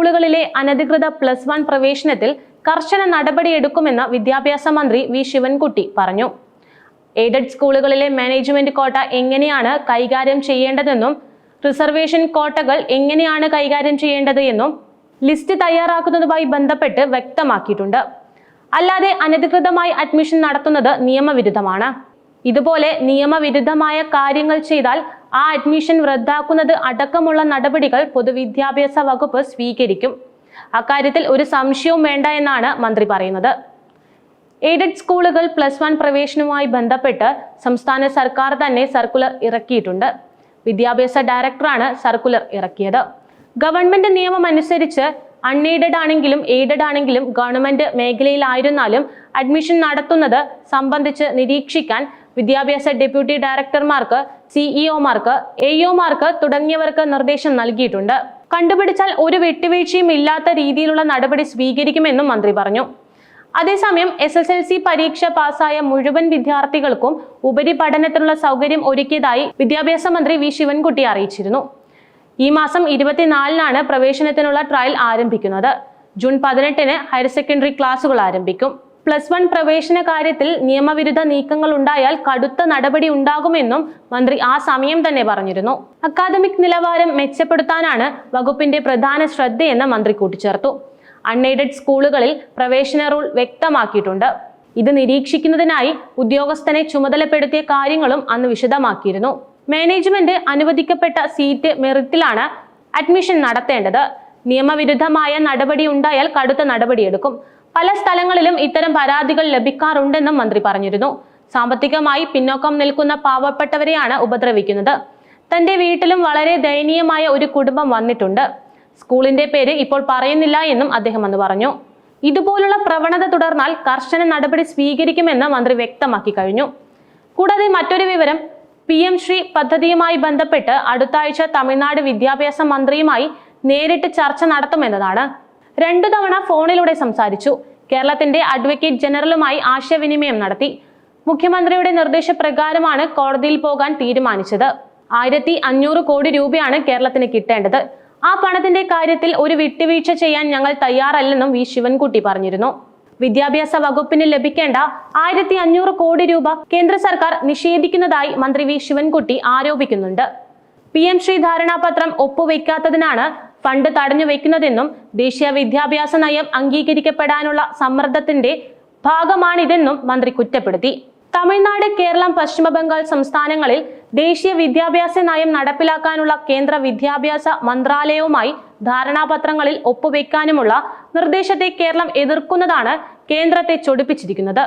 സ്കൂളുകളിലെ അനധികൃത plus one പ്രവേശനത്തിൽ കർശന നടപടിയെടുക്കുമെന്ന് വിദ്യാഭ്യാസ മന്ത്രി വി ശിവൻകുട്ടി പറഞ്ഞു. എയ്ഡഡ് സ്കൂളുകളിലെ മാനേജ്മെന്റ് കോട്ട എങ്ങനെയാണ് കൈകാര്യം ചെയ്യേണ്ടതെന്നും റിസർവേഷൻ കോട്ടകൾ എങ്ങനെയാണ് കൈകാര്യം ചെയ്യേണ്ടത് എന്നും ലിസ്റ്റ് തയ്യാറാക്കുന്നതുമായി ബന്ധപ്പെട്ട് വ്യക്തമാക്കിയിട്ടുണ്ട്. അല്ലാതെ അനധികൃതമായി അഡ്മിഷൻ നടത്തുന്നത് നിയമവിരുദ്ധമാണ്. ഇതുപോലെ നിയമവിരുദ്ധമായ കാര്യങ്ങൾ ചെയ്താൽ ആ അഡ്മിഷൻ റദ്ദാക്കുന്നത് അടക്കമുള്ള നടപടികൾ പൊതുവിദ്യാഭ്യാസ വകുപ്പ് സ്വീകരിക്കും. അക്കാര്യത്തിൽ ഒരു സംശയവും വേണ്ട എന്നാണ് മന്ത്രി പറയുന്നത്. എയ്ഡഡ് സ്കൂളുകൾ പ്ലസ് വൺ പ്രവേശനവുമായി ബന്ധപ്പെട്ട് സംസ്ഥാന സർക്കാർ തന്നെ സർക്കുലർ ഇറക്കിയിട്ടുണ്ട്. വിദ്യാഭ്യാസ ഡയറക്ടറാണ് സർക്കുലർ ഇറക്കിയത്. ഗവൺമെന്റ് നിയമം അനുസരിച്ച് അൺഎയ്ഡഡ് ആണെങ്കിലും എയ്ഡഡ് ആണെങ്കിലും ഗവൺമെന്റ് മേഖലയിലായിരുന്നാലും അഡ്മിഷൻ നടത്തുന്നത് സംബന്ധിച്ച് നിരീക്ഷിക്കാൻ വിദ്യാഭ്യാസ ഡെപ്യൂട്ടി ഡയറക്ടർമാർക്ക് സിഇഒമാർക്ക് എഇഒമാർക്ക് തുടങ്ങിയവർക്ക് നിർദ്ദേശം നൽകിയിട്ടുണ്ട്. കണ്ടുപിടിച്ചാൽ ഒരു വിട്ടുവീഴ്ചയും ഇല്ലാത്ത രീതിയിലുള്ള നടപടി സ്വീകരിക്കുമെന്നും മന്ത്രി പറഞ്ഞു. അതേസമയം എസ് എസ് എൽ സി പരീക്ഷ പാസ്സായ മുഴുവൻ വിദ്യാർത്ഥികൾക്കും ഉപരിപഠനത്തിനുള്ള സൗകര്യം ഒരുക്കിയതായി വിദ്യാഭ്യാസ മന്ത്രി വി. ശിവൻകുട്ടി അറിയിച്ചിരുന്നു. ഈ മാസം ഇരുപത്തിനാലിനാണ് പ്രവേശനത്തിനുള്ള ട്രയൽ ആരംഭിക്കുന്നത്. ജൂൺ പതിനെട്ടിന് ഹയർ സെക്കൻഡറി ക്ലാസുകൾ ആരംഭിക്കും. പ്ലസ് വൺ പ്രവേശന കാര്യത്തിൽ നിയമവിരുദ്ധ നീക്കങ്ങൾ ഉണ്ടായാൽ കടുത്ത നടപടി ഉണ്ടാകുമെന്നും മന്ത്രി ആ സമയം തന്നെ പറഞ്ഞിരുന്നു. അക്കാദമിക് നിലവാരം മെച്ചപ്പെടുത്താനാണ് വകുപ്പിന്റെ പ്രധാന ശ്രദ്ധയെന്ന് മന്ത്രി കൂട്ടിച്ചേർത്തു. അൺഎയ്ഡഡ് സ്കൂളുകളിൽ പ്രവേശന റൂൾ വ്യക്തമാക്കിയിട്ടുണ്ട്. ഇത് നിരീക്ഷിക്കുന്നതിനായി ഉദ്യോഗസ്ഥനെ ചുമതലപ്പെടുത്തിയ കാര്യങ്ങളും അന്ന് വിശദമാക്കിയിരുന്നു. മാനേജ്മെന്റ് അനുവദിക്കപ്പെട്ട സീറ്റ് മെറിറ്റിലാണ് അഡ്മിഷൻ നടത്തേണ്ടത്. നിയമവിരുദ്ധമായ നടപടി ഉണ്ടായാൽ കടുത്ത നടപടിയെടുക്കും. പല സ്ഥലങ്ങളിലും ഇത്തരം പരാതികൾ ലഭിക്കാറുണ്ടെന്നും മന്ത്രി പറഞ്ഞിരുന്നു. സാമ്പത്തികമായി പിന്നോക്കം നിൽക്കുന്ന പാവപ്പെട്ടവരെയാണ് ഉപദ്രവിക്കുന്നത്. തന്റെ വീട്ടിലും വളരെ ദയനീയമായ ഒരു കുടുംബം വന്നിട്ടുണ്ട്. സ്കൂളിന്റെ പേര് ഇപ്പോൾ പറയുന്നില്ല എന്നും അദ്ദേഹം അന്ന് പറഞ്ഞു. ഇതുപോലുള്ള പ്രവണത തുടർന്നാൽ കർശന നടപടി സ്വീകരിക്കുമെന്ന് മന്ത്രി വ്യക്തമാക്കി കഴിഞ്ഞു. കൂടാതെ മറ്റൊരു വിവരം പി എം ശ്രീ പദ്ധതിയുമായി ബന്ധപ്പെട്ട് അടുത്ത ആഴ്ച തമിഴ്നാട് വിദ്യാഭ്യാസ മന്ത്രിയുമായി നേരിട്ട് ചർച്ച നടത്തുമെന്നതാണ്. രണ്ടു തവണ ഫോണിലൂടെ സംസാരിച്ചു. കേരളത്തിന്റെ അഡ്വക്കേറ്റ് ജനറലുമായി ആശയവിനിമയം നടത്തി. മുഖ്യമന്ത്രിയുടെ നിർദ്ദേശപ്രകാരമാണ് കോടതിയിൽ പോകാൻ തീരുമാനിച്ചത്. ആയിരത്തി അഞ്ഞൂറ് കോടി രൂപയാണ് കേരളത്തിന് കിട്ടേണ്ടത്. ആ പണത്തിന്റെ കാര്യത്തിൽ ഒരു വിട്ടുവീഴ്ച ചെയ്യാൻ ഞങ്ങൾ തയ്യാറല്ലെന്നും വി ശിവൻകുട്ടി പറഞ്ഞിരുന്നു. വിദ്യാഭ്യാസ വകുപ്പിന് ലഭിക്കേണ്ട ആയിരത്തി അഞ്ഞൂറ് കോടി രൂപ കേന്ദ്ര സർക്കാർ നിഷേധിക്കുന്നതായി മന്ത്രി വി ശിവൻകുട്ടി ആരോപിക്കുന്നുണ്ട്. പി എം ശ്രീ ധാരണാപത്രം ഒപ്പുവെക്കാത്തതിനാണ് ഫണ്ട് തടഞ്ഞു വെക്കുന്നതെന്നും ദേശീയ വിദ്യാഭ്യാസ നയം അംഗീകരിക്കപ്പെടാനുള്ള സമ്മർദ്ദത്തിന്റെ ഭാഗമാണിതെന്നും മന്ത്രി കുറ്റപ്പെടുത്തി. തമിഴ്നാട് കേരളം പശ്ചിമ ബംഗാൾ സംസ്ഥാനങ്ങളിൽ ദേശീയ വിദ്യാഭ്യാസ നയം നടപ്പിലാക്കാനുള്ള കേന്ദ്ര വിദ്യാഭ്യാസ മന്ത്രാലയവുമായി ധാരണാപത്രങ്ങളിൽ ഒപ്പുവെക്കാനുമുള്ള നിർദ്ദേശത്തെ കേരളം എതിർക്കുന്നതാണ് കേന്ദ്രത്തെ ചൊടിപ്പിച്ചിരിക്കുന്നത്.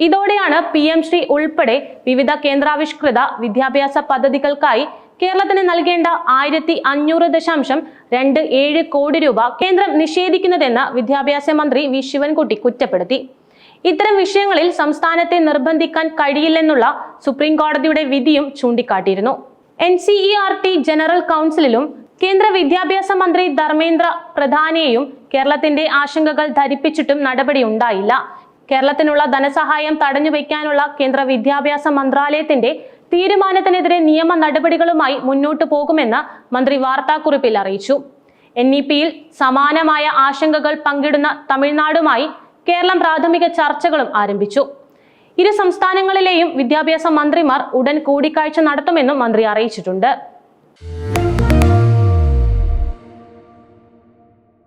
ഇതോടെയാണ് പി എം ശ്രീ ഉൾപ്പെടെ വിവിധ കേന്ദ്രാവിഷ്കൃത വിദ്യാഭ്യാസ പദ്ധതികൾക്കായി കേരളത്തിന് നൽകേണ്ട ആയിരത്തി അഞ്ഞൂറ് ദശാംശം രണ്ട് ഏഴ് കോടി രൂപ കേന്ദ്രം നിഷേധിക്കുന്നതെന്ന് വിദ്യാഭ്യാസ മന്ത്രി വി ശിവൻകുട്ടി കുറ്റപ്പെടുത്തി. ഇത്തരം വിഷയങ്ങളിൽ സംസ്ഥാനത്തെ നിർബന്ധിക്കാൻ കഴിയില്ലെന്നുള്ള സുപ്രീം കോടതിയുടെ വിധിയും ചൂണ്ടിക്കാട്ടിയിരുന്നു. N C E R T general കൗൺസിലിലും കേന്ദ്ര വിദ്യാഭ്യാസ മന്ത്രി ധർമ്മേന്ദ്ര പ്രധാനെയും കേരളത്തിന്റെ ആശങ്കകൾ ധരിപ്പിച്ചിട്ടും നടപടി ഉണ്ടായില്ല. കേരളത്തിനുള്ള ധനസഹായം തടഞ്ഞുവെക്കാനുള്ള കേന്ദ്ര വിദ്യാഭ്യാസ മന്ത്രാലയത്തിന്റെ തീരുമാനത്തിനെതിരെ നിയമ നടപടികളുമായി മുന്നോട്ടു പോകുമെന്ന് മന്ത്രി വാർത്താക്കുറിപ്പിൽ അറിയിച്ചു. എൻ ഇ പിയിൽ സമാനമായ ആശങ്കകൾ പങ്കിടുന്ന തമിഴ്നാടുമായി കേരളം പ്രാഥമിക ചർച്ചകളും ആരംഭിച്ചു. ഇരു സംസ്ഥാനങ്ങളിലെയും വിദ്യാഭ്യാസ മന്ത്രിമാർ ഉടൻ കൂടിക്കാഴ്ച നടത്തുമെന്നും മന്ത്രി അറിയിച്ചിട്ടുണ്ട്.